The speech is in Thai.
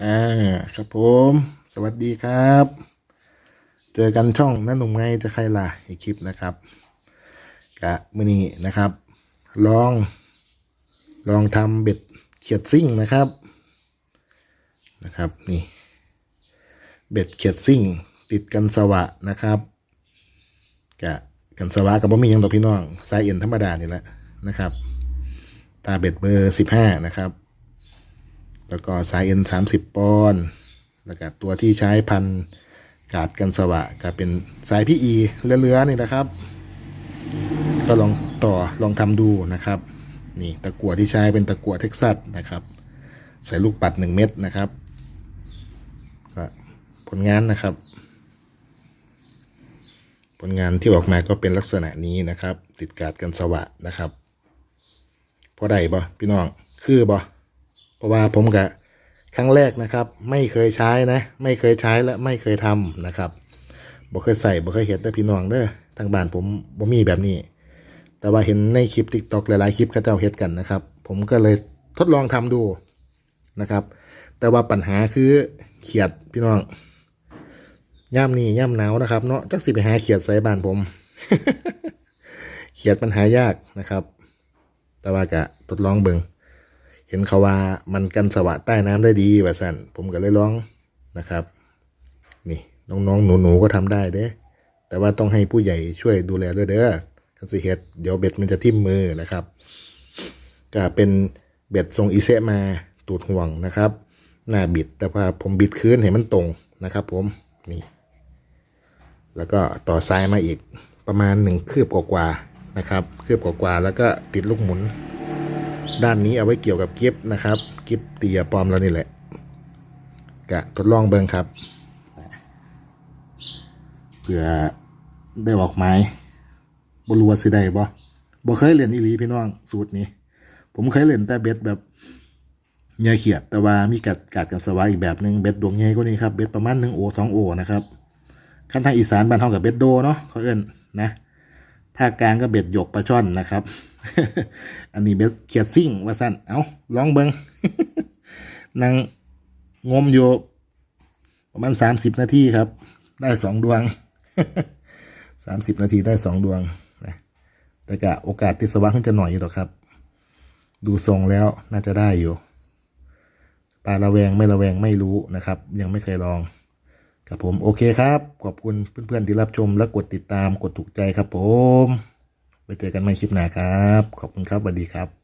อ่าครับผม สวัสดีครับ เจอกันช่องนั่นหนุ่มไงจะใครล่ะอีกคลิปนะครับกะมือนี้นะครับ ลอง ลองทำเบ็ดเขียดซิ่งนะครับนะครับนี่เบ็ดเขียดซิ่ง ติดกันสวะนะครับกะกันสวะกับบ่มีหยังดอพี่น้องสายเอ็นธรรมดานี่แหละนะครับ ตาเบ็ดเบอร์สิบห้านะครับ แล้วก็สายเอ็นสามสิบปอนด์แล้วก็ตัวที่ใช้พันกาดกันสวะก็เป็นสายพี่อีเรือๆนี่นะครับ ก็ลองต่อลองทำดูนะครับ นี่ตะกั่วที่ใช้เป็นตะกั่วเท็กซัสนะครับ ใส่ลูกปัดหนึ่งเม็ดนะครับก็ผลงานนะครับ ผลงานที่ออกมาก็เป็นลักษณะนี้นะครับ ติดกาดกันสวะนะครับพอได้บ่พี่น้องคือบ่ ราะว่าผมกับครั้งแรกนะครับ ไม่เคยใช้นะ ไม่เคยใช้และไม่เคยทำนะครับบ่เคยใส่บ่เคยเห็นแต่พี่น้องเด้อทางบ้านผมบ่มีแบบนี้ แต่ว่าเห็นในคลิป t ิ k t o k หลายๆคลิปเขาเจ้าเฮ็ดกันนะครับ ผมก็เลยทดลองทำดูนะครับ แต่ว่าปัญหาคือเขียดพี่น้องย่ำนี่ย่ำหนาวนะครับ เนาะจักสิไปหาเขียดใส่บ้านผม เขียดปัญหายากนะครับ แต่ว่ากะทดลองเบิง เห็นเขาว่ามันกันสวะใต้น้ำได้ดีว่าสั่นผมก็เลยลองนะครับ นี่น้องๆหนูๆก็ทำได้เด้แต่ว่าต้องให้ผู้ใหญ่ช่วยดูแลด้วยเด้อกันสิเฮ็ดเดี๋ยวเบ็ดมันจะทิ่มมือนะครับ ก็เป็นเบ็ดทรงอีเซมาตูดห่วงนะครับ หน้าบิดแต่ว่าผมบิดคืนให้มันตรงนะครับ ผมนี่แล้วก็ต่อซ้ายมาอีกประมาณหนึ่งคืบกว่าๆนะครับ คืบกว่าๆแล้วก็ติดลูกหมุน ด้านนี้เอาไว้เกี่ยวกับกิฟนะครับ กิฟเตียปลอมแล้วนี่แหละกะทดลองเบิ่งครับเผื่อได้ออกไม้บรัวสิได้บ่บ่เคยเล่นอีหลีพี่น้องสูตรนี้ ผมเคยเล่นแต่เบ็ดแบบเหยื่อเขียดแต่ว่ามีกัดกัดกันสวายอีกแบบหนึ่งเบ็ดดวงใหญ่กว่านี้ครับเบ็ดประมาณหนึ่งโอสองโอนะครับขั้นทางอีสานบ้านเฮากับเบ็ดโดเนาะเขาเอิ้นนะ ภาคกลางก็เบ็ดหยกปลาช่อนนะครับ อันนี้เบ็ดเขียดซิ่งว่าสั้นเอาลองเบิงนั่งงมอยู่ประมาณสามสิบนาทีครับ ได้สองดวงสามสิบนาทีได้สองดวงนะแต่กะโอกาสที่สว่างขึ้นจะหน่อยอยู่หรอกครับ ดูทรงแล้วน่าจะได้อยู่ปลาระแวงไม่ระแวงไม่รู้นะครับ ยังไม่เคยลอง ครับผมโอเคครับ ขอบคุณเพื่อนๆที่รับชมและกดติดตามกดถูกใจครับผมไว้เจอกันใหม่คลิปหน้าครับ ขอบคุณครับสวัสดีครับ